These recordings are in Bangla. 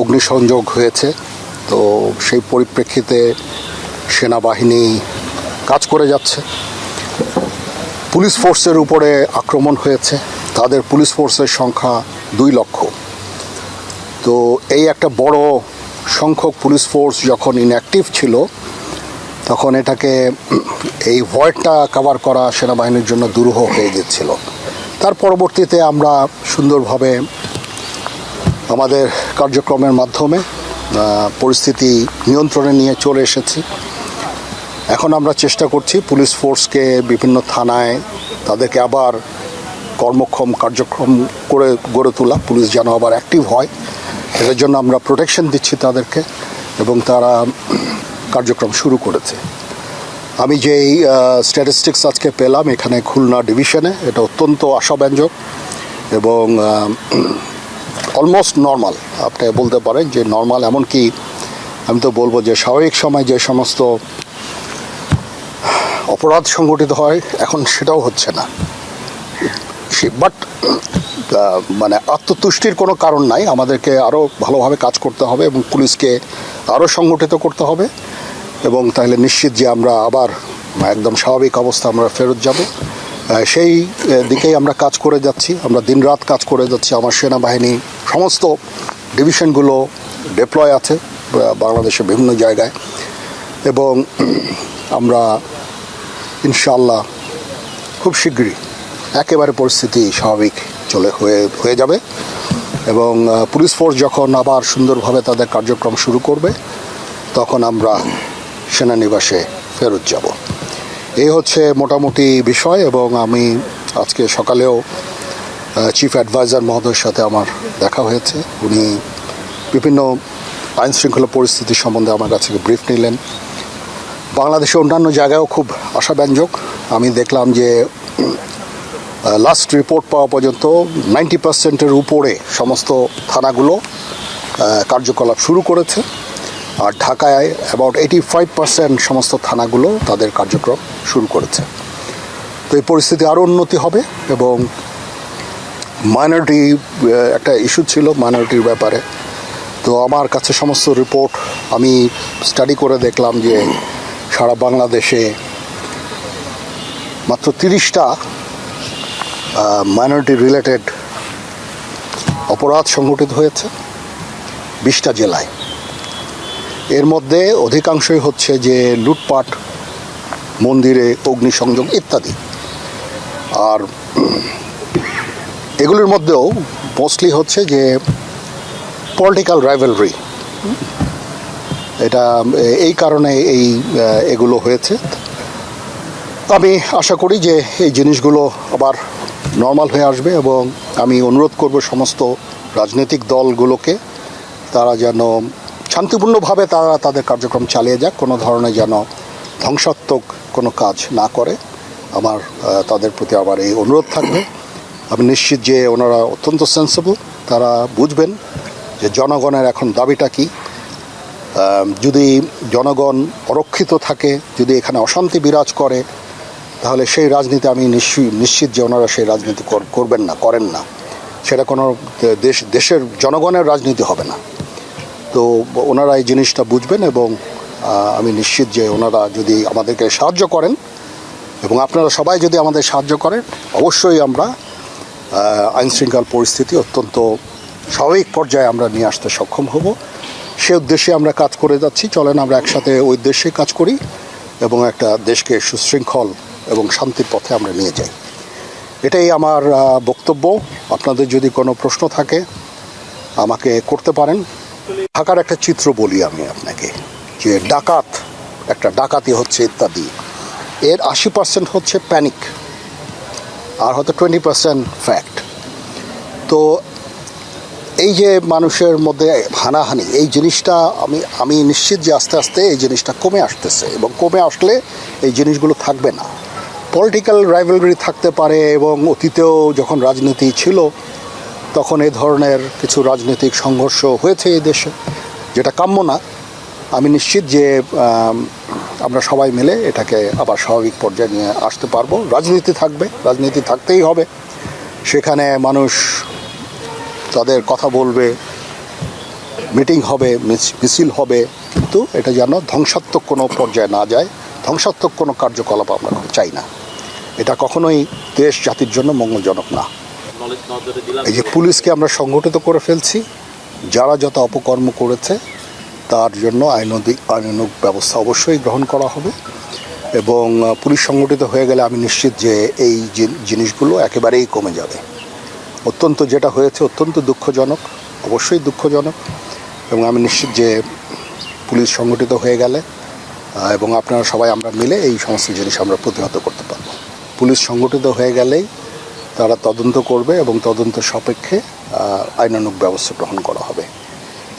অগ্নিসংযোগ হয়েছে। তো সেই পরিপ্রেক্ষিতে সেনাবাহিনী কাজ করে যাচ্ছে। পুলিশ ফোর্সের উপরে আক্রমণ হয়েছে। তাদের পুলিশ ফোর্সের সংখ্যা দুই লক্ষ। তো এই একটা বড় সংখ্যক পুলিশ ফোর্স যখন ইনঅ্যাক্টিভ ছিল, তখন এটাকে এই ভয়েডটা কভার করা সেনাবাহিনীর জন্য দুরূহ হয়ে যাচ্ছিল তার পরবর্তীতে আমরা সুন্দরভাবে আমাদের কার্যক্রমের মাধ্যমে পরিস্থিতি নিয়ন্ত্রণে নিয়ে চলে এসেছি। এখন আমরা চেষ্টা করছি পুলিশ ফোর্সকে বিভিন্ন থানায় তাদেরকে আবার কর্মক্ষম কার্যক্রম করে, গড়ে তোলা। পুলিশ যেন আবার অ্যাক্টিভ হয়, এটার জন্য আমরা প্রোটেকশন দিচ্ছি তাদেরকে এবং তারা কার্যক্রম শুরু করেছে। আমি যেই স্ট্যাটিস্টিক্স আজকে পেলাম এখানে খুলনা ডিভিশনে এটা অত্যন্ত আশাব্যঞ্জক এবং অলমোস্ট নর্মাল আপনি বলতে পারেন যে নর্মাল এমনকি আমি তো বলব যে স্বাভাবিক সময় যে সমস্ত অপরাধ সংগঠিত হয়, এখন সেটাও হচ্ছে না। বাট মানে আত্মতুষ্টির কোনো কারণ নাই, আমাদেরকে আরও ভালোভাবে কাজ করতে হবে এবং পুলিশকে আরও সংগঠিত করতে হবে এবং তাহলে নিশ্চিত যে আমরা আবার একদম স্বাভাবিক অবস্থা আমরা ফেরত যাব। সেই দিকেই আমরা কাজ করে যাচ্ছি। আমরা দিনরাত কাজ করে যাচ্ছি। আমার সেনাবাহিনী সমস্ত ডিভিশনগুলো ডিপ্লয় আছে বাংলাদেশের বিভিন্ন জায়গায়। এবং আমরা ইনশাল্লাহ খুব শীঘ্রই একেবারে পরিস্থিতি স্বাভাবিক চলে হয়ে হয়ে যাবে। এবং পুলিশ ফোর্স যখন আবার সুন্দরভাবে তাদের কার্যক্রম শুরু করবে, তখন আমরা সেনানিবাসে ফেরত যাব। এই হচ্ছে মোটামুটি বিষয় এবং আমি আজকে সকালেও চিফ অ্যাডভাইজার মহোদয়ের সাথে আমার দেখা হয়েছে। উনি বিভিন্ন আইন শৃঙ্খলা পরিস্থিতি সম্বন্ধে আমার কাছে ব্রিফ নিলেন। বাংলাদেশের অন্যান্য জায়গায়ও খুব আশাব্যঞ্জক। আমি দেখলাম যে লাস্ট রিপোর্ট পাওয়া পর্যন্ত নাইনটি পার্সেন্টের উপরে সমস্ত থানাগুলো কার্যকলাপ শুরু করেছে। আর ঢাকায় অ্যাবাউট এইটি ফাইভ পার্সেন্ট সমস্ত থানাগুলো তাদের কার্যক্রম শুরু করেছে। তো এই পরিস্থিতি আরও উন্নতি হবে এবং মাইনরিটি একটা ইস্যু ছিল মাইনরিটির ব্যাপারে। তো আমার কাছে সমস্ত রিপোর্ট আমি স্টাডি করে দেখলাম যে সারা বাংলাদেশে মাত্র তিরিশটা মাইনরিটি রিলেটেড অপরাধ সংঘটিত হয়েছে বিশটা জেলায়। এর মধ্যে অধিকাংশই হচ্ছে যে লুটপাট, মন্দিরে, অগ্নিসংযোগ ইত্যাদি। আর এগুলির মধ্যেও মোস্টলি হচ্ছে যে পলিটিক্যাল রাইভেলরি এটা, এই কারণে এই এগুলো হয়েছে। আমি আশা করি যে এই জিনিসগুলো আবার নর্মাল হয়ে আসবে এবং আমি অনুরোধ করব সমস্ত রাজনৈতিক দলগুলোকে, তারা যেন শান্তিপূর্ণভাবে তারা তাদের কার্যক্রম চালিয়ে যাক, কোনো ধরনের যেন ধ্বংসাত্মক কোনো কাজ না করে। আমার তাদের প্রতি আমার এই অনুরোধ থাকবে। আমি নিশ্চিত যে ওনারা অত্যন্ত সেন্সিবল তারা বুঝবেন যে জনগণের এখন দাবিটা কী। যদি জনগণ অরক্ষিত থাকে, যদি এখানে অশান্তি বিরাজ করে, তাহলে সেই রাজনীতি আমি নিশ্চয়ই, নিশ্চিত যে ওনারা সেই রাজনীতি কর- করবেন না, করেন না। সেটা কোনো দেশ, দেশের জনগণের রাজনীতি হবে না। তো ওনারা এই জিনিসটা বুঝবেন এবং আমি নিশ্চিত যে ওনারা যদি আমাদেরকে সাহায্য করেন এবং আপনারা সবাই যদি আমাদের সাহায্য করেন, অবশ্যই আমরা আইন শৃঙ্খল পরিস্থিতি অত্যন্ত স্বাভাবিক পর্যায়ে আমরা নিয়ে আসতে সক্ষম হব। সে উদ্দেশ্যে আমরা কাজ করে যাচ্ছি। চলেন আমরা একসাথে ওই উদ্দেশ্যে কাজ করি এবং একটা দেশকে সুশৃঙ্খল এবং শান্তির পথে আমরা নিয়ে যাই। এটাই আমার বক্তব্য। আপনাদের যদি কোনো প্রশ্ন থাকে, আমাকে করতে পারেন। ঢাকার একটা চিত্র বলি আমি আপনাকে, যে ডাকাত, একটা ডাকাতি হচ্ছে ইত্যাদি। এর আশি পার্সেন্ট হচ্ছে প্যানিক আর হয়তো টোয়েন্টি পার্সেন্ট ফ্যাক্ট তো এই যে মানুষের মধ্যে হানাহানি, এই জিনিসটা আমি আমি নিশ্চিত যে আস্তে আস্তে এই জিনিসটা কমে আসতেছে, এবং কমে আসলে এই জিনিসগুলো থাকবে না। পলিটিক্যাল রাইভেলরি থাকতে পারে, এবং অতীতেও যখন রাজনীতি ছিল তখন এ ধরনের কিছু রাজনৈতিক সংঘর্ষ হয়েছে এই দেশে, যেটা কাম্য না। আমি নিশ্চিত যে আমরা সবাই মিলে এটাকে আবার স্বাভাবিক পর্যায়ে নিয়ে আসতে পারব। রাজনীতি থাকবে, রাজনীতি থাকতেই হবে। সেখানে মানুষ তাদের কথা বলবে, মিটিং হবে, মিছ- মিছিল হবে, কিন্তু এটা যেন ধ্বংসাত্মক কোনো পর্যায়ে না যায়। ধ্বংসাত্মক কোনো কার্যকলাপ আমরা চাই না। এটা কখনোই দেশ জাতির জন্য মঙ্গলজনক না। এই যে পুলিশকে আমরা সংগঠিত করে ফেলছি যারা যত অপকর্ম করেছে তার জন্য আইনদিক আইনানুগ ব্যবস্থা অবশ্যই গ্রহণ করা হবে এবং পুলিশ সংগঠিত হয়ে গেলে আমি নিশ্চিত যে এই জিনিসগুলো একেবারেই কমে যাবে। অত্যন্ত যেটা হয়েছে অত্যন্ত দুঃখজনক অবশ্যই দুঃখজনক এবং আমি নিশ্চিত যে পুলিশ সংগঠিত হয়ে গেলে এবং আপনারা সবাই আমরা মিলে এই সমস্ত জিনিস আমরা প্রতিহত করতে পারব। পুলিশ সংগঠিত হয়ে গেলেই তারা তদন্ত করবে এবং তদন্ত সাপেক্ষে আইনানুগ ব্যবস্থা গ্রহণ করা হবে।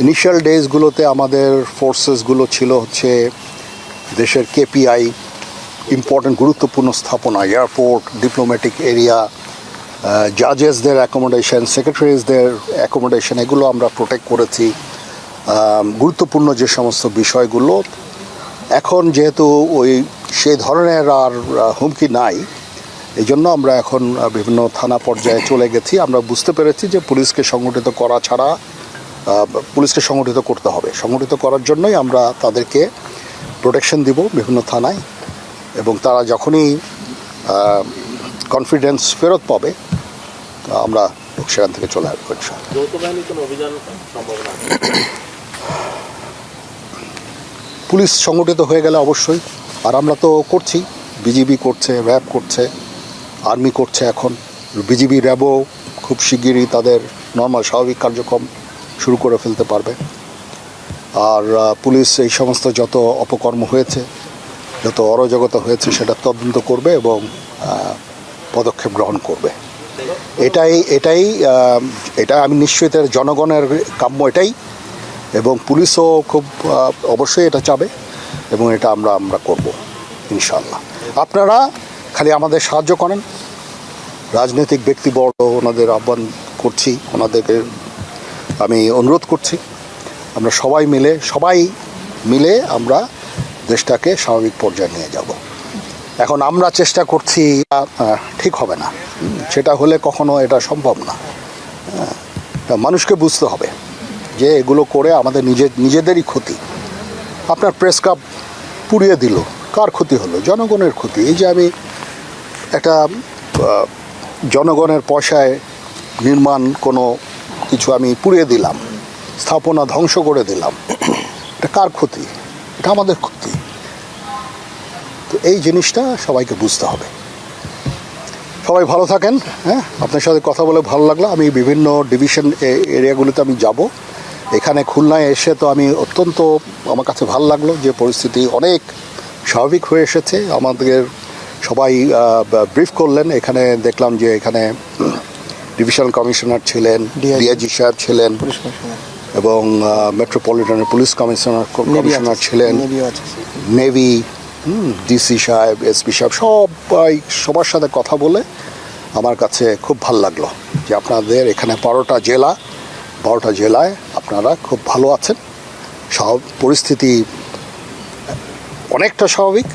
ইনিশিয়াল ডেজগুলোতে আমাদের ফোর্সেসগুলো ছিল হচ্ছে দেশের কেপিআই ইম্পর্টেন্ট গুরুত্বপূর্ণ স্থাপনা এয়ারপোর্ট ডিপ্লোম্যাটিক এরিয়া জাজেসদের অ্যাকোমোডেশন সেক্রেটারিজদের অ্যাকোমোডেশন এগুলো আমরা প্রোটেক্ট করেছি। গুরুত্বপূর্ণ যে সমস্ত বিষয়গুলো, এখন যেহেতু ওই সেই ধরনের আর হুমকি নাই এই জন্য আমরা এখন বিভিন্ন থানা পর্যায়ে চলে গেছি। আমরা বুঝতে পেরেছি যে পুলিশকে সংগঠিত করা ছাড়া পুলিশকে সংগঠিত করতে হবে। সংগঠিত করার জন্যই আমরা তাদেরকে প্রোটেকশন দিব বিভিন্ন থানায়। এবং তারা যখনই কনফিডেন্স ফেরত পাবে আমরা সেখান থেকে চলে আসব? পুলিশ সংগঠিত হয়ে গেলে অবশ্যই। আর আমরা তো করছি বিজিবি করছে র্যাব করছে। আর্মি করছে এখন। বিজিবি র্যাবও খুব শিগগিরই তাদের নর্মাল স্বাভাবিক কার্যক্রম শুরু করে ফেলতে পারবে। আর পুলিশ এই সমস্ত যত অপকর্ম হয়েছে, যত অরাজকতা হয়েছে, সেটা তদন্ত করবে এবং পদক্ষেপ গ্রহণ করবে। এটাই এটাই এটা আমি নিশ্চয়ই তার জনগণের কাম্য এটাই এবং পুলিশও খুব অবশ্যই এটা চাবে এবং এটা আমরা আমরা করব ইনশাল্লাহ আপনারা খালি আমাদের সাহায্য করেন। রাজনৈতিক ব্যক্তিবর্গ ওনাদের আহ্বান করছি, ওনাদেরকে আমি অনুরোধ করছি। আমরা সবাই মিলে সবাই মিলে আমরা দেশটাকে স্বাভাবিক পর্যায়ে নিয়ে যাব। এখন আমরা চেষ্টা করছি ঠিক হবে না। সেটা হলে কখনো এটা সম্ভব না। মানুষকে বুঝতে হবে যে এগুলো করে আমাদের নিজের নিজেদেরই ক্ষতি। আপনার প্রেস কাপ পুড়িয়ে দিল। কার ক্ষতি হলো? জনগণের ক্ষতি। এই যে আমি একটা জনগণের পয়সায় নির্মাণ কোনো কিছু আমি পুড়িয়ে দিলাম, স্থাপনা ধ্বংস করে দিলাম, এটা কার ক্ষতি? এটা আমাদের ক্ষতি। তো এই জিনিসটা সবাইকে বুঝতে হবে। সবাই ভালো থাকেন হ্যাঁ? আপনার সাথে কথা বলে ভালো লাগল। আমি বিভিন্ন ডিভিশন এরিয়াগুলোতে আমি যাব। এখানে খুলনায় এসে তো আমি অত্যন্ত আমার কাছে ভালো লাগল যে পরিস্থিতি অনেক স্বাভাবিক হয়ে এসেছে। আমাদের সবাই ব্রিফ করলেন। এখানে দেখলাম যে এখানে ডিভিশনাল কমিশনার ছিলেন ডিআইজি সাহেব ছিলেন এবং মেট্রোপলিটনের পুলিশ কমিশনার কমিশনার ছিলেন। নেভি ডিসি সাহেব এসপি সাহেব সবাই সবার সাথে কথা বলে আমার কাছে খুব ভালো লাগল যে আপনাদের এখানে বারোটা জেলা বারোটা জেলায় আপনারা খুব ভালো আছেন। সব পরিস্থিতি অনেকটা স্বাভাবিক।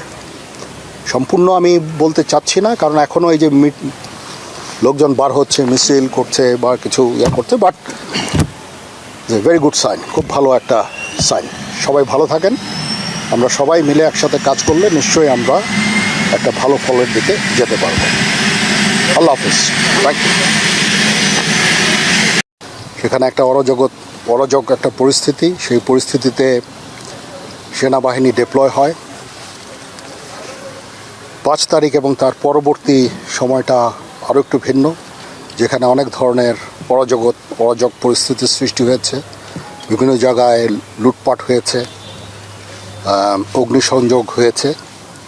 সম্পূর্ণ আমি বলতে চাচ্ছি না, কারণ এখনও এই যে লোকজন বার হচ্ছে, মিছিল করছে বা কিছু ইয়ে করছে বাট ভেরি গুড সাইন খুব ভালো একটা সাইন সবাই ভালো থাকেন, আমরা সবাই মিলে একসাথে কাজ করলে নিশ্চয়ই আমরা একটা ভালো ফলের দিকে যেতে পারব। আল্লাহ হাফিজ থ্যাংক ইউ সেখানে একটা অরাজগত অরাজক একটা পরিস্থিতি, সেই পরিস্থিতিতে সেনাবাহিনী ডিপ্লয় হয়। পাঁচ তারিখ এবং তার পরবর্তী সময়টা আরও একটু ভিন্ন, যেখানে অনেক ধরনের অরাজগত অরাজক পরিস্থিতির সৃষ্টি হয়েছে, বিভিন্ন জায়গায় লুটপাট হয়েছে অগ্নিসংযোগ হয়েছে।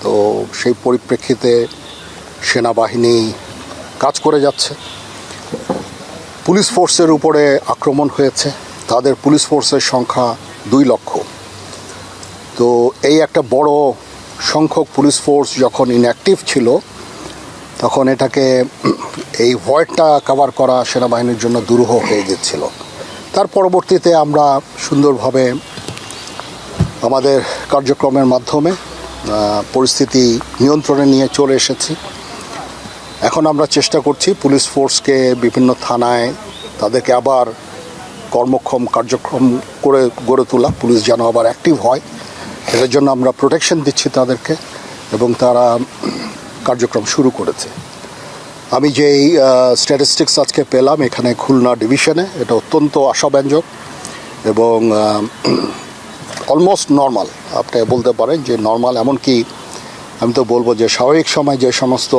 তো সেই পরিপ্রেক্ষিতে সেনাবাহিনী কাজ করে যাচ্ছে। পুলিশ ফোর্সের উপরে আক্রমণ হয়েছে। তাদের পুলিশ ফোর্সের সংখ্যা দুই লক্ষ। তো এই একটা বড় সংখ্যক পুলিশ ফোর্স যখন ইনঅ্যাক্টিভ ছিল, তখন এটাকে এই ভয়েডটা কভার করা সেনাবাহিনীর জন্য দুরূহ হয়ে গেছিল। তার পরবর্তীতে আমরা সুন্দরভাবে আমাদের কার্যক্রমের মাধ্যমে পরিস্থিতি নিয়ন্ত্রণে নিয়ে চলে এসেছি। এখন আমরা চেষ্টা করছি পুলিশ ফোর্সকে বিভিন্ন থানায় তাদেরকে আবার কর্মক্ষম কার্যক্রম করে গড়ে তোলা। পুলিশ যেন আবার অ্যাক্টিভ হয়। এটার জন্য আমরা প্রোটেকশন দিচ্ছি তাদেরকে এবং তারা কার্যক্রম শুরু করেছে। আমি যেই স্ট্যাটিস্টিক্স আজকে পেলাম এখানে খুলনা ডিভিশনে এটা অত্যন্ত আশাব্যঞ্জক এবং অলমোস্ট নর্মাল আপনি বলতে পারেন যে নর্মাল এমনকি আমি তো বলব যে স্বাভাবিক সময় যে সমস্ত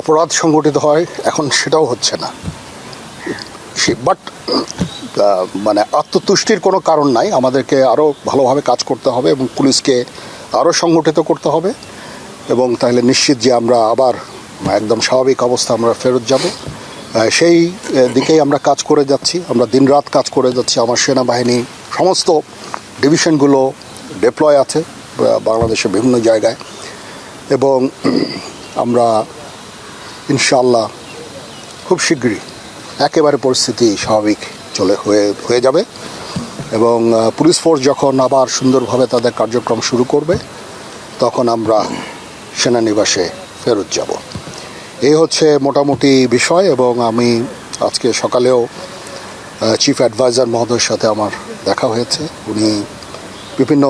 অপরাধ সংগঠিত হয়, এখন সেটাও হচ্ছে না। বাট মানে আত্মতুষ্টির কোনো কারণ নাই। আমাদেরকে আরও ভালোভাবে কাজ করতে হবে এবং পুলিশকে আরও সংগঠিত করতে হবে এবং তাহলে নিশ্চিত যে আমরা আবার একদম স্বাভাবিক অবস্থা আমরা ফেরত যাব। সেই দিকেই আমরা কাজ করে যাচ্ছি। আমরা দিনরাত কাজ করে যাচ্ছি। আমার সেনাবাহিনী সমস্ত ডিভিশনগুলো ডিপ্লয় আছে বাংলাদেশের বিভিন্ন জায়গায়। এবং আমরা ইনশাল্লাহ খুব শীঘ্রই একেবারে পরিস্থিতি স্বাভাবিক চলে হয়ে হয়ে যাবে। এবং পুলিশ ফোর্স যখন আবার সুন্দরভাবে তাদের কার্যক্রম শুরু করবে, তখন আমরা সেনানিবাসে ফেরত যাব। এই হচ্ছে মোটামুটি বিষয় এবং আমি আজকে সকালেও চিফ অ্যাডভাইজার মহোদয়ের সাথে আমার দেখা হয়েছে। উনি বিভিন্ন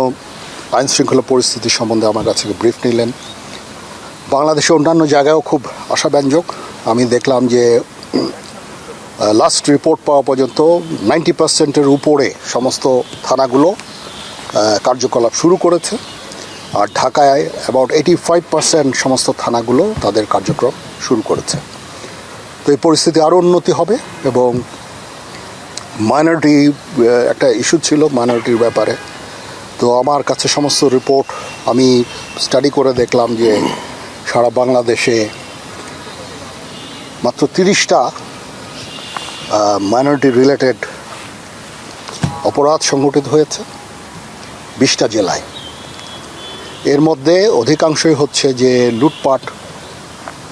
আইন শৃঙ্খলা পরিস্থিতি সম্বন্ধে আমার কাছে ব্রিফ নিলেন। বাংলাদেশে অন্যান্য জায়গায়ও খুব আশাব্যঞ্জক। আমি দেখলাম যে লাস্ট রিপোর্ট পাওয়া পর্যন্ত নাইনটি পার্সেন্টের উপরে সমস্ত থানাগুলো কার্যকলাপ শুরু করেছে। আর ঢাকায় অ্যাবাউট এইটি ফাইভ পার্সেন্ট সমস্ত থানাগুলো তাদের কার্যক্রম শুরু করেছে। তো এই পরিস্থিতি আরও উন্নতি হবে এবং মাইনরিটি একটা ইস্যু ছিল মাইনরিটির ব্যাপারে। তো আমার কাছে সমস্ত রিপোর্ট আমি স্টাডি করে দেখলাম যে সারা বাংলাদেশে মাত্র তিরিশটা মাইনরিটি রিলেটেড অপরাধ সংঘটিত হয়েছে বিশটা জেলায়। এর মধ্যে অধিকাংশই হচ্ছে যে লুটপাট,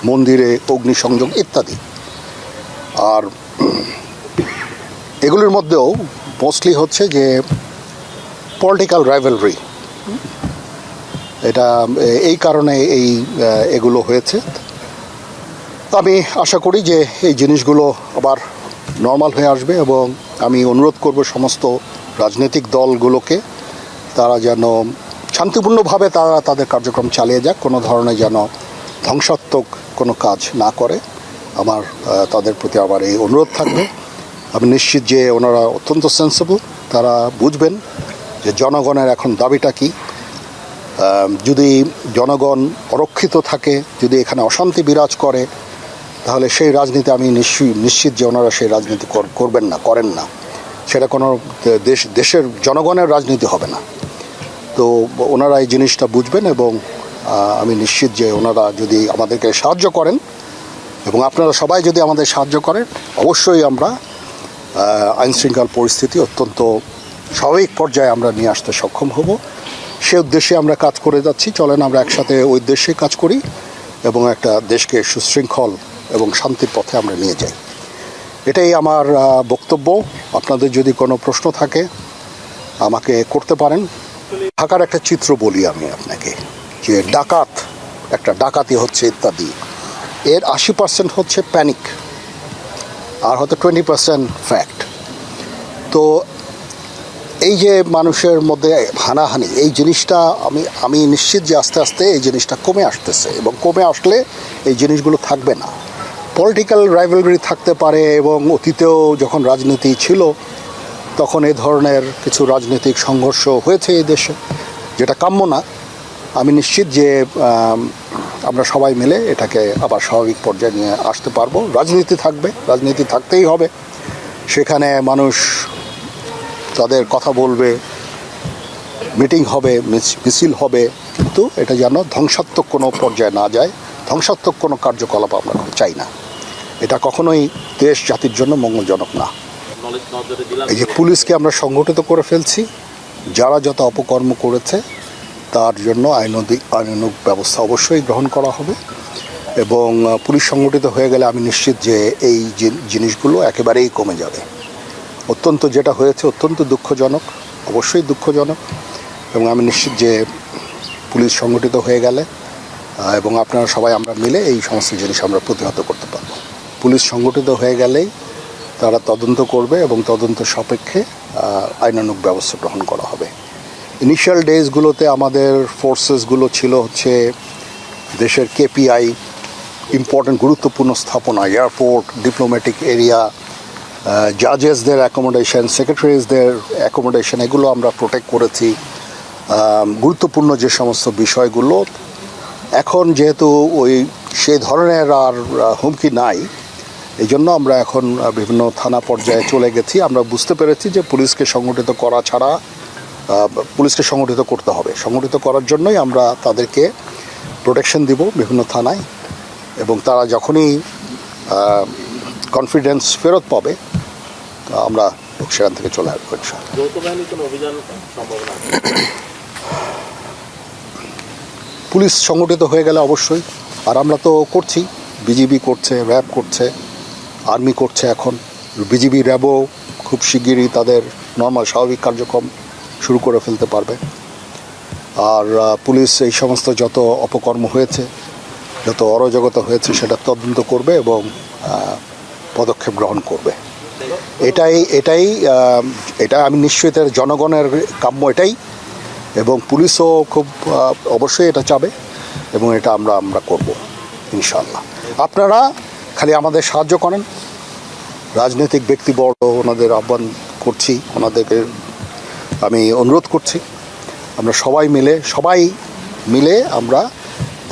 মন্দিরে অগ্নিসংযোগ ইত্যাদি। আর এগুলির মধ্যেও মোস্টলি হচ্ছে যে পলিটিক্যাল রাইভেলরি এটা এই কারণে এই এগুলো হয়েছে। আমি আশা করি যে এই জিনিসগুলো আবার নর্মাল হয়ে আসবে এবং আমি অনুরোধ করব সমস্ত রাজনৈতিক দলগুলোকে, তারা যেন শান্তিপূর্ণভাবে তারা তাদের কার্যক্রম চালিয়ে যাক, কোনো ধরনের যেন ধ্বংসাত্মক কোনো কাজ না করে। আমার তাদের প্রতি আবার এই অনুরোধ থাকবে। আমি নিশ্চিত যে ওনারা অত্যন্ত সেন্সিবল তারা বুঝবেন যে জনগণের এখন দাবিটা কী। যদি জনগণ অরক্ষিত থাকে, যদি এখানে অশান্তি বিরাজ করে তাহলে সেই রাজনীতি আমি নিশ্চয়ই নিশ্চিত যে ওনারা সেই রাজনীতি কর- করবেন না করেন না। সেটা কোনো দেশ দেশের জনগণের রাজনীতি হবে না। তো ওনারা এই জিনিসটা বুঝবেন এবং আমি নিশ্চিত যে ওনারা যদি আমাদেরকে সাহায্য করেন এবং আপনারা সবাই যদি আমাদের সাহায্য করেন অবশ্যই আমরা আহ, আইন শৃঙ্খলা পরিস্থিতি অত্যন্ত স্বাভাবিক পর্যায়ে আমরা নিয়ে আসতে সক্ষম হব। সে উদ্দেশ্যে আমরা কাজ করে যাচ্ছি। চলেন আমরা একসাথে ওই উদ্দেশ্যে কাজ করি এবং একটা দেশকে সুশৃঙ্খল এবং শান্তির পথে আমরা নিয়ে যাই। এটাই আমার বক্তব্য। আপনাদের যদি কোনো প্রশ্ন থাকে, আমাকে করতে পারেন। ঢাকার একটা চিত্র বলি আমি আপনাকে, যে ডাকাত, একটা ডাকাতি হচ্ছে ইত্যাদি। এর আশি পার্সেন্ট হচ্ছে প্যানিক, আর হয়তো টোয়েন্টি পার্সেন্ট ফ্যাক্ট। তো এই যে মানুষের মধ্যে হানাহানি, এই জিনিসটা আমি আমি নিশ্চিত যে আস্তে আস্তে এই জিনিসটা কমে আসতেছে, এবং কমে আসলে এই জিনিসগুলো থাকবে না। পলিটিক্যাল রাইভেলরি থাকতে পারে এবং অতীতেও যখন রাজনীতি ছিল, তখন এই ধরনের কিছু রাজনৈতিক সংঘর্ষ হয়েছে এই দেশে, যেটা কাম্য না। আমি নিশ্চিত যে আমরা সবাই মিলে এটাকে আবার স্বাভাবিক পর্যায়ে নিয়ে আসতে পারব। রাজনীতি থাকবে, রাজনীতি থাকতেই হবে। সেখানে মানুষ তাদের কথা বলবে, মিটিং হবে, মিছ- মিছিল হবে, কিন্তু এটা যেন ধ্বংসাত্মক কোনো পর্যায়ে না যায়। ধ্বংসাত্মক কোনো কার্যকলাপ আমরা চাই না। এটা কখনোই দেশ জাতির জন্য মঙ্গলজনক না। এই যে পুলিশকে আমরা সংগঠিত করে ফেলছি, যারা যত অপকর্ম করেছে, তার জন্য আইনদিক আইনানুগ ব্যবস্থা অবশ্যই গ্রহণ করা হবে এবং পুলিশ সংগঠিত হয়ে গেলে আমি নিশ্চিত যে এই জিনিসগুলো একেবারেই কমে যাবে। অত্যন্ত যেটা হয়েছে অত্যন্ত দুঃখজনক, অবশ্যই দুঃখজনক এবং আমি নিশ্চিত যে পুলিশ সংগঠিত হয়ে গেলে এবং আপনারা সবাই আমরা মিলে এই সমস্ত জিনিস আমরা প্রতিহত করতে পারব। পুলিশ সংগঠিত হয়ে গেলেই তারা তদন্ত করবে এবং তদন্ত সাপেক্ষে আইনানুগ ব্যবস্থা গ্রহণ করা হবে। ইনিশিয়াল ডেজগুলোতে আমাদের ফোর্সেসগুলো ছিল হচ্ছে দেশের কেপিআই ইম্পর্টেন্ট গুরুত্বপূর্ণ স্থাপনা এয়ারপোর্ট ডিপ্লোম্যাটিক এরিয়া জাজেসদের অ্যাকোমোডেশন সেক্রেটারিজদের অ্যাকোমোডেশন এগুলো আমরা প্রোটেক্ট করেছি। গুরুত্বপূর্ণ যে সমস্ত বিষয়গুলো, এখন যেহেতু ওই সেই ধরনের আর হুমকি নাই এই জন্য আমরা এখন বিভিন্ন থানা পর্যায়ে চলে গেছি। আমরা বুঝতে পেরেছি যে পুলিশকে সংগঠিত করা ছাড়া পুলিশকে সংগঠিত করতে হবে। সংগঠিত করার জন্যই আমরা তাদেরকে প্রোটেকশন দিব বিভিন্ন থানায় এবং তারা যখনই কনফিডেন্স ফেরত পাবে আমরা সেখান থেকে চলে আসব পুলিশ সংগঠিত হয়ে গেলে অবশ্যই। আর আমরা তো করছি বিজিবি করছে র্যাব করছে। আর্মি করছে এখন। বিজিবি র্যাবও খুব শিগগিরই তাদের নর্মাল স্বাভাবিক কার্যক্রম শুরু করে ফেলতে পারবে। আর পুলিশ এই সমস্ত যত অপকর্ম হয়েছে, যত অরাজকতা হয়েছে, সেটা তদন্ত করবে এবং পদক্ষেপ গ্রহণ করবে। এটাই এটাই এটা আমি নিশ্চয়ই এটার জনগণের কাম্য এটাই এবং পুলিশও খুব অবশ্যই এটা চাবে এবং এটা আমরা আমরা করব ইনশাল্লাহ আপনারা খালি আমাদের সাহায্য করেন। রাজনৈতিক ব্যক্তিবর্গ ওনাদের আহ্বান করছি, ওনাদেরকে আমি অনুরোধ করছি। আমরা সবাই মিলে সবাই মিলে আমরা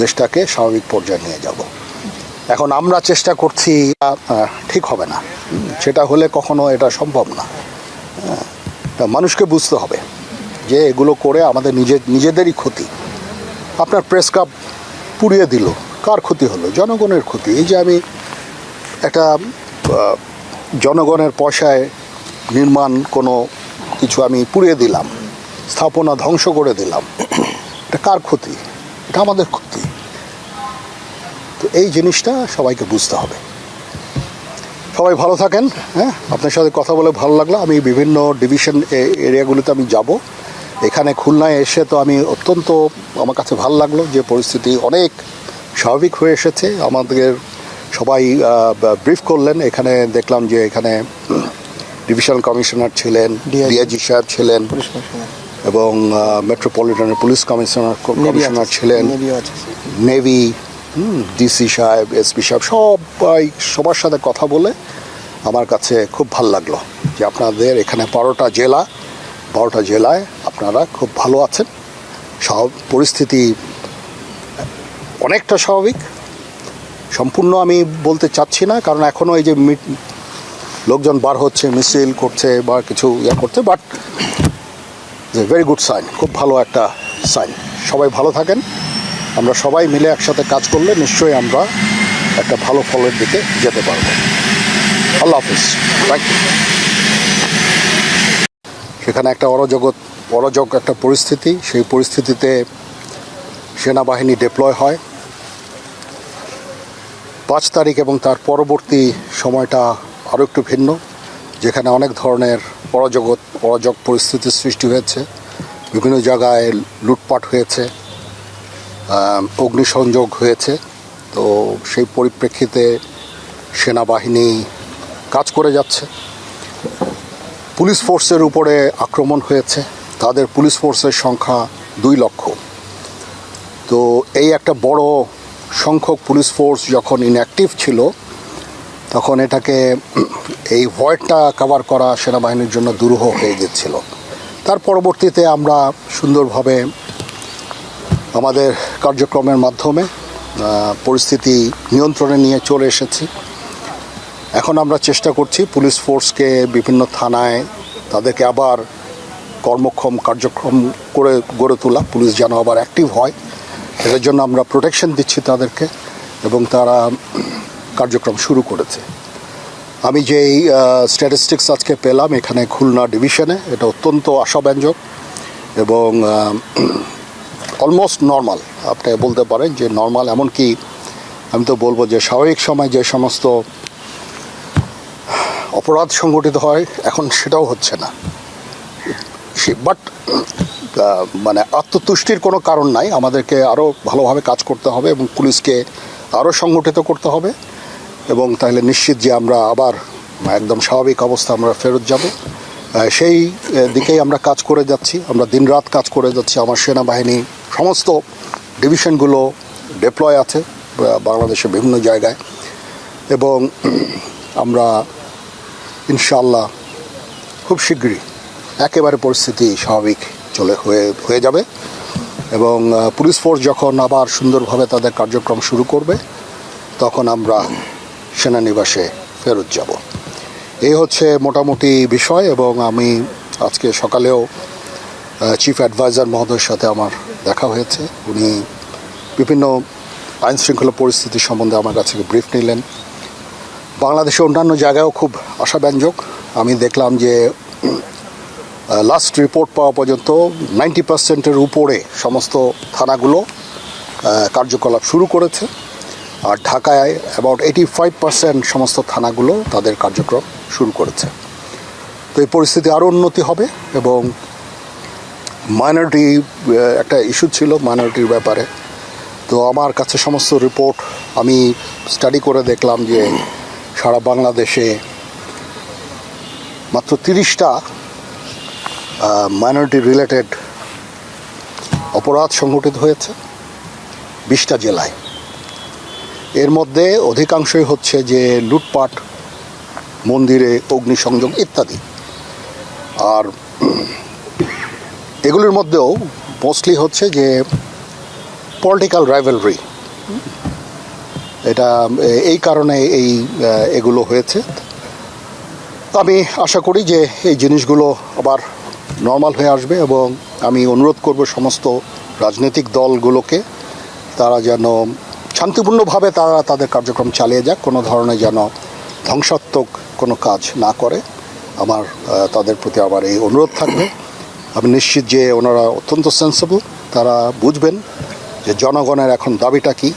দেশটাকে স্বাভাবিক পর্যায়ে নিয়ে যাব। এখন আমরা চেষ্টা করছি ঠিক হবে না। সেটা হলে কখনো এটা সম্ভব না। মানুষকে বুঝতে হবে যে এগুলো করে আমাদের নিজের, নিজেদেরই ক্ষতি। আপনার প্রেস কাপ পুড়িয়ে দিল। কার ক্ষতি হলো? জনগণের ক্ষতি। এই যে আমি একটা জনগণের পয়সায় নির্মাণ কোনো কিছু আমি পুড়িয়ে দিলাম, স্থাপনা ধ্বংস করে দিলাম, এটা কার ক্ষতি? এটা আমাদের ক্ষতি। তো এই জিনিসটা সবাইকে বুঝতে হবে। সবাই ভালো থাকেন হ্যাঁ? আপনার সাথে কথা বলে ভালো লাগল। আমি বিভিন্ন ডিভিশন এরিয়াগুলোতে আমি যাব। এখানে খুলনায় এসে তো আমি অত্যন্ত, আমার কাছে ভালো লাগল যে পরিস্থিতি অনেক স্বাভাবিক হয়ে এসেছে। আমাদের সবাই ব্রিফ করলেন। এখানে দেখলাম যে এখানে ডিভিশনাল কমিশনার ছিলেন ডিআইজি সাহেব ছিলেন এবং মেট্রোপলিটনের পুলিশ কমিশনার কমিশনার ছিলেন। নেভি ডিসি সাহেব এসপি সাহেব সবাই সবার সাথে কথা বলে আমার কাছে খুব ভালো লাগল যে আপনাদের এখানে বারোটা জেলা বারোটা জেলায় আপনারা খুব ভালো আছেন। সব পরিস্থিতি অনেকটা স্বাভাবিক। সম্পূর্ণ আমি বলতে চাচ্ছি না, কারণ এখনও এই যে লোকজন বার হচ্ছে, মিছিল করছে বা কিছু ইয়ে করছে বাট ভেরি গুড সাইন খুব ভালো একটা সাইন সবাই ভালো থাকেন, আমরা সবাই মিলে একসাথে কাজ করলে নিশ্চয়ই আমরা একটা ভালো ফলের দিকে যেতে পারব। আল্লাহ হাফিজ থ্যাংক ইউ সেখানে একটা অরাজগত অরাজক একটা পরিস্থিতি, সেই পরিস্থিতিতে সেনাবাহিনী ডিপ্লয় হয়। পাঁচ তারিখ এবং তার পরবর্তী সময়টা আরও একটু ভিন্ন, যেখানে অনেক ধরনের অরাজগত অরাজক পরিস্থিতির সৃষ্টি হয়েছে। বিভিন্ন জায়গায় লুটপাট হয়েছে অগ্নিসংযোগ হয়েছে। তো সেই পরিপ্রেক্ষিতে সেনাবাহিনী কাজ করে যাচ্ছে। পুলিশ ফোর্সের উপরে আক্রমণ হয়েছে। তাদের পুলিশ ফোর্সের সংখ্যা দুই লক্ষ। তো এই একটা বড় সংখ্যক পুলিশ ফোর্স যখন ইনঅ্যাক্টিভ ছিল, তখন এটাকে এই ভয়েডটা কভার করা সেনাবাহিনীর জন্য দুরূহ হয়ে যাচ্ছিল তার পরবর্তীতে আমরা সুন্দরভাবে আমাদের কার্যক্রমের মাধ্যমে পরিস্থিতি নিয়ন্ত্রণে নিয়ে চলে এসেছি। এখন আমরা চেষ্টা করছি পুলিশ ফোর্সকে বিভিন্ন থানায় তাদেরকে আবার কর্মক্ষম কার্যক্রম করে গড়ে তোলা। পুলিশ যেন আবার অ্যাক্টিভ হয়। এটার জন্য আমরা প্রোটেকশন দিচ্ছি তাদেরকে এবং তারা কার্যক্রম শুরু করেছে। আমি যেই স্ট্যাটিস্টিক্স আজকে পেলাম এখানে খুলনা ডিভিশনে এটা অত্যন্ত আশাব্যঞ্জক এবং অলমোস্ট নর্মাল আপনি বলতে পারেন যে নর্মাল এমনকি আমি তো বলব যে স্বাভাবিক সময় যে সমস্ত অপরাধ সংগঠিত হয়, এখন সেটাও হচ্ছে না। বাট মানে আত্মতুষ্টির কোনো কারণ নাই। আমাদেরকে আরও ভালোভাবে কাজ করতে হবে এবং পুলিশকে আরও সংগঠিত করতে হবে এবং তাহলে নিশ্চিত যে আমরা আবার, একদম স্বাভাবিক অবস্থা আমরা ফেরত যাব। সেই দিকেই আমরা কাজ করে যাচ্ছি। আমরা দিনরাত কাজ করে যাচ্ছি। আমার সেনাবাহিনী সমস্ত ডিভিশনগুলো ডিপ্লয় আছে বাংলাদেশের বিভিন্ন জায়গায়। এবং আমরা ইনশাল্লাহ খুব শীঘ্রই একেবারে পরিস্থিতি স্বাভাবিক চলে হয়ে হয়ে যাবে। এবং পুলিশ ফোর্স যখন আবার সুন্দরভাবে তাদের কার্যক্রম শুরু করবে, তখন আমরা সেনানিবাসে ফেরত যাব। এই হচ্ছে মোটামুটি বিষয় এবং আমি আজকে সকালেও চিফ অ্যাডভাইজার মহোদয়ের সাথে আমার দেখা হয়েছে। উনি বিভিন্ন আইন শৃঙ্খলা পরিস্থিতি সম্বন্ধে আমার কাছে ব্রিফ নিলেন। বাংলাদেশের অন্যান্য জায়গায়ও খুব আশাব্যঞ্জক। আমি দেখলাম যে লাস্ট রিপোর্ট পাওয়া পর্যন্ত নাইনটি পার্সেন্টের উপরে সমস্ত থানাগুলো কার্যকলাপ শুরু করেছে। আর ঢাকায় অ্যাবাউট এইটি ফাইভ পার্সেন্ট সমস্ত থানাগুলো তাদের কার্যক্রম শুরু করেছে। তো এই পরিস্থিতি আরও উন্নতি হবে এবং মাইনরিটি একটা ইস্যু ছিল মাইনরিটির ব্যাপারে। তো আমার কাছে সমস্ত রিপোর্ট আমি স্টাডি করে দেখলাম যে সারা বাংলাদেশে মাত্র তিরিশটা মাইনরিটি রিলেটেড অপরাধ সংঘটিত হয়েছে বিশটা জেলায়। এর মধ্যে অধিকাংশই হচ্ছে যে লুটপাট, মন্দিরে অগ্নিসংযোগ ইত্যাদি। আর এগুলির মধ্যেও মোস্টলি হচ্ছে যে পলিটিক্যাল রাইভেলরি এটা, এই কারণে এই এগুলো হয়েছে। আমি আশা করি যে এই জিনিসগুলো আবার নর্মাল হয়ে আসবে এবং আমি অনুরোধ করব সমস্ত রাজনৈতিক দলগুলোকে, তারা যেন শান্তিপূর্ণভাবে তারা তাদের কার্যক্রম চালিয়ে যাক, কোনো ধরনের যেন ধ্বংসাত্মক কোনো কাজ না করে। আমার তাদের প্রতি আমার এই অনুরোধ থাকবে। আমি নিশ্চিত যে ওনারা অত্যন্ত সেন্সিবল তারা বুঝবেন যে জনগণের এখন দাবিটা কী।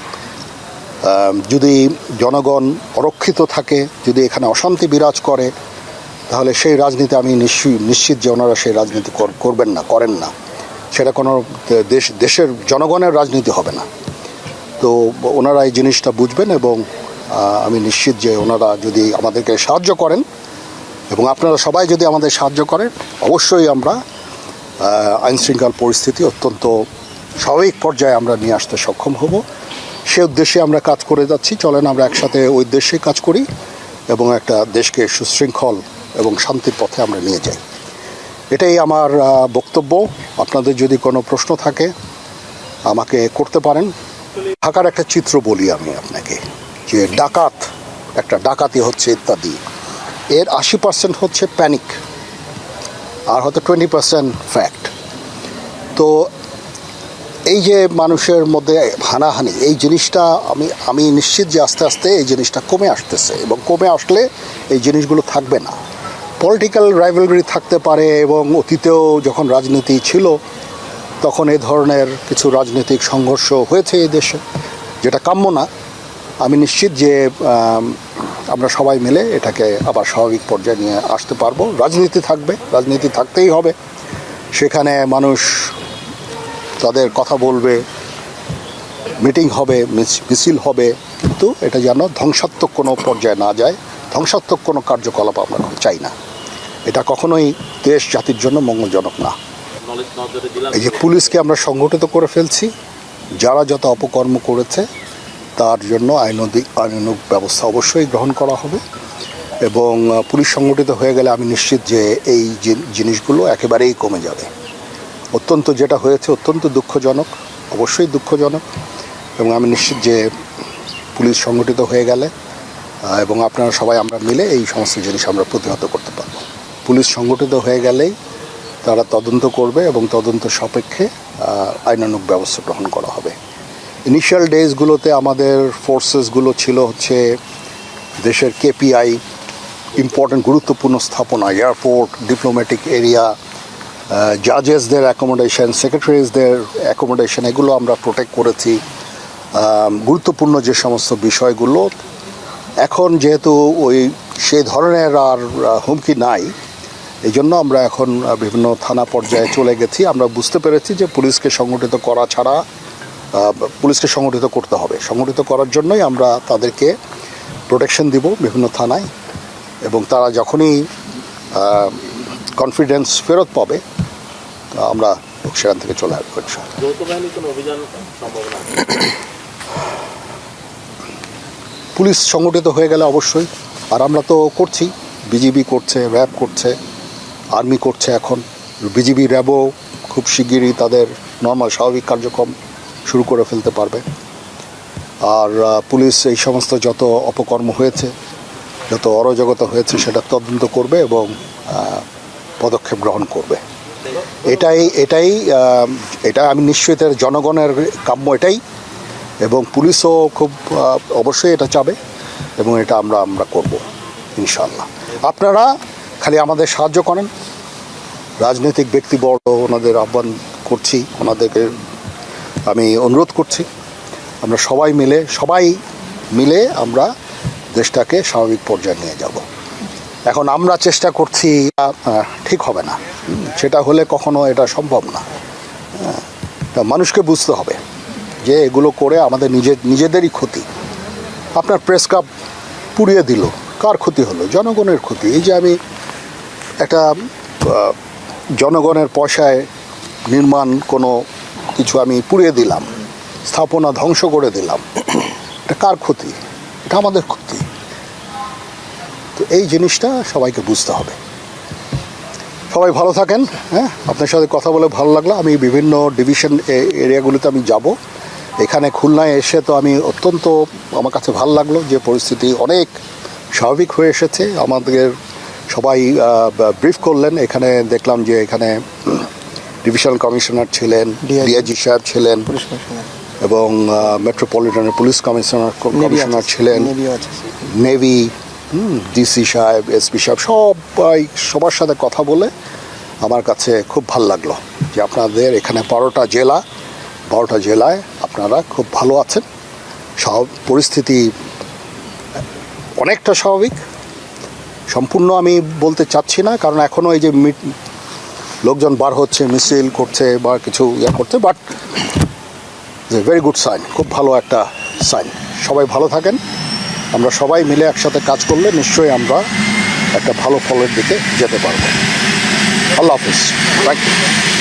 যদি জনগণ অরক্ষিত থাকে, যদি এখানে অশান্তি বিরাজ করে তাহলে সেই রাজনীতি আমি নিশ্চয়ই নিশ্চিত যে ওনারা সেই রাজনীতি কর- করবেন না করেন না। সেটা কোনো দেশ দেশের জনগণের রাজনীতি হবে না। তো ওনারা এই জিনিসটা বুঝবেন এবং আমি নিশ্চিত যে ওনারা যদি আমাদেরকে সাহায্য করেন এবং আপনারা সবাই যদি আমাদের সাহায্য করেন অবশ্যই আমরা আহ, আইন শৃঙ্খল পরিস্থিতি অত্যন্ত স্বাভাবিক পর্যায়ে আমরা নিয়ে আসতে সক্ষম হব। সে উদ্দেশ্যে আমরা কাজ করে যাচ্ছি। চলেন আমরা একসাথে ওই উদ্দেশ্যে কাজ করি এবং একটা দেশকে সুশৃঙ্খল এবং শান্তির পথে আমরা নিয়ে যাই। এটাই আমার বক্তব্য। আপনাদের যদি কোনো প্রশ্ন থাকে, আমাকে করতে পারেন। ঢাকার একটা চিত্র বলি আমি আপনাকে, যে ডাকাত, একটা ডাকাতি হচ্ছে ইত্যাদি। এর আশি পার্সেন্ট হচ্ছে প্যানিক আর হয়তো টোয়েন্টি পার্সেন্ট ফ্যাক্ট তো এই যে মানুষের মধ্যে হানাহানি, এই জিনিসটা আমি আমি নিশ্চিত যে আস্তে আস্তে এই জিনিসটা কমে আসতেছে এবং কমে আসলে এই জিনিসগুলো থাকবে না। পলিটিক্যাল রাইভেলরি থাকতে পারে এবং অতীতেও যখন রাজনীতি ছিল, তখন এই ধরনের কিছু রাজনৈতিক সংঘর্ষ হয়েছে এই দেশে, যেটা কাম্য না। আমি নিশ্চিত যে আমরা সবাই মিলে এটাকে আবার স্বাভাবিক পর্যায়ে নিয়ে আসতে পারব। রাজনীতি থাকবে, রাজনীতি থাকতেই হবে। সেখানে মানুষ তাদের কথা বলবে, মিটিং হবে, মিছ- মিছিল হবে, কিন্তু এটা যেন ধ্বংসাত্মক কোনো পর্যায়ে না যায়। ধ্বংসাত্মক কোনো কার্যকলাপ আমরা চাই না। এটা কখনোই দেশ জাতির জন্য মঙ্গলজনক না। এই যে পুলিশকে আমরা সংগঠিত করে ফেলছি, যারা যত অপকর্ম করেছে, তার জন্য আইনদিক আইনানুক ব্যবস্থা অবশ্যই গ্রহণ করা হবে। এবং পুলিশ সংগঠিত হয়ে গেলে আমি নিশ্চিত যে এই জিনিসগুলো একেবারেই কমে যাবে। অত্যন্ত যেটা হয়েছে অত্যন্ত দুঃখজনক, অবশ্যই দুঃখজনক। এবং আমি নিশ্চিত যে পুলিশ সংগঠিত হয়ে গেলে এবং আপনারা সবাই আমরা মিলে এই সমস্ত জিনিস আমরা প্রতিহত করতে পারব। পুলিশ সংগঠিত হয়ে গেলেই তারা তদন্ত করবে এবং তদন্ত সাপেক্ষে আহ, আইনানুগ ব্যবস্থা গ্রহণ করা হবে। ইনিশিয়াল ডেজগুলোতে আমাদের ফোর্সেসগুলো ছিল হচ্ছে দেশের কেপিআই ইম্পর্টেন্ট গুরুত্বপূর্ণ স্থাপনা এয়ারপোর্ট ডিপ্লোম্যাটিক এরিয়া জাজেসদের অ্যাকোমোডেশন সেক্রেটারিজদের অ্যাকোমোডেশন এগুলো আমরা প্রোটেক্ট করেছি। গুরুত্বপূর্ণ যে সমস্ত বিষয়গুলো এখন যেহেতু ওই সেই ধরনের আর হুমকি নাই এই জন্য আমরা এখন বিভিন্ন থানা পর্যায়ে চলে গেছি। আমরা বুঝতে পেরেছি যে পুলিশকে সংগঠিত করা ছাড়া পুলিশকে সংগঠিত করতে হবে। সংগঠিত করার জন্যই আমরা তাদেরকে প্রোটেকশন দিব বিভিন্ন থানায় এবং তারা যখনই কনফিডেন্স ফেরত পাবে আমরা সেখান থেকে চলে আসব পুলিশ সংগঠিত হয়ে গেলে অবশ্যই। আর আমরা তো করছি। বিজিবি করছে, র্যাব করছে, আর্মি করছে এখন। বিজিবি র্যাবও খুব শিগগিরই তাদের নর্মাল স্বাভাবিক কার্যক্রম শুরু করে ফেলতে পারবে। আর পুলিশ এই সমস্ত যত অপকর্ম হয়েছে, যত অরাজকতা হয়েছে, সেটা তদন্ত করবে এবং পদক্ষেপ গ্রহণ করবে। এটাই এটাই এটা আমি নিশ্চয়ই জনগণের কাম্য, এটাই এবং পুলিশও খুব অবশ্যই এটা চাবে এবং এটা আমরা আমরা করব ইনশাল্লাহ আপনারা খালি আমাদের সাহায্য করেন। রাজনৈতিক ব্যক্তিবর্গ ওনাদের আহ্বান করছি, ওনাদেরকে আমি অনুরোধ করছি। আমরা সবাই মিলে সবাই মিলে আমরা দেশটাকে স্বাভাবিক পর্যায়ে নিয়ে যাব। এখন আমরা চেষ্টা করছি ঠিক হবে না। সেটা হলে কখনো এটা সম্ভব না। মানুষকে বুঝতে হবে। যে এগুলো করে আমাদের নিজের নিজেদেরই ক্ষতি। আপনার প্রেস কাপ পুড়িয়ে দিল। কার ক্ষতি হলো? জনগণের ক্ষতি। এই যে আমি একটা জনগণের পয়সায় নির্মাণ কোনো কিছু আমি পুড়িয়ে দিলাম, স্থাপনা ধ্বংস করে দিলাম, এটা কার ক্ষতি? এটা আমাদের ক্ষতি। তো এই জিনিসটা সবাইকে বুঝতে হবে। সবাই ভালো থাকেন হ্যাঁ? আপনার সাথে কথা বলে ভালো লাগল। আমি বিভিন্ন ডিভিশন এরিয়াগুলিতে আমি যাব। এখানে খুলনায় এসে তো আমি অত্যন্ত আমার কাছে ভালো লাগল যে পরিস্থিতি অনেক স্বাভাবিক হয়ে এসেছে। আমাদের সবাই ব্রিফ করলেন। এখানে দেখলাম যে এখানে ডিভিশনাল কমিশনার ছিলেন ডিআইজি সাহেব ছিলেন এবং মেট্রোপলিটনের পুলিশ কমিশনার কমিশনার ছিলেন। নেভি ডিসি সাহেব এসপি সাহেব সবাই সবার সাথে কথা বলে আমার কাছে খুব ভালো লাগল যে আপনাদের এখানে বারোটা জেলা বারোটা জেলায় আপনারা খুব ভালো আছেন। সব পরিস্থিতি অনেকটা স্বাভাবিক। সম্পূর্ণ আমি বলতে চাচ্ছি না, কারণ এখনও এই যে লোকজন বার হচ্ছে, মিছিল করছে বা কিছু ইয়ে করছে বাট যে ভেরি গুড সাইন খুব ভালো একটা সাইন সবাই ভালো থাকেন। আমরা সবাই মিলে একসাথে কাজ করলে নিশ্চয়ই আমরা একটা ভালো ফলের দিকে যেতে পারব। আল্লাহ হাফিজ। Thank you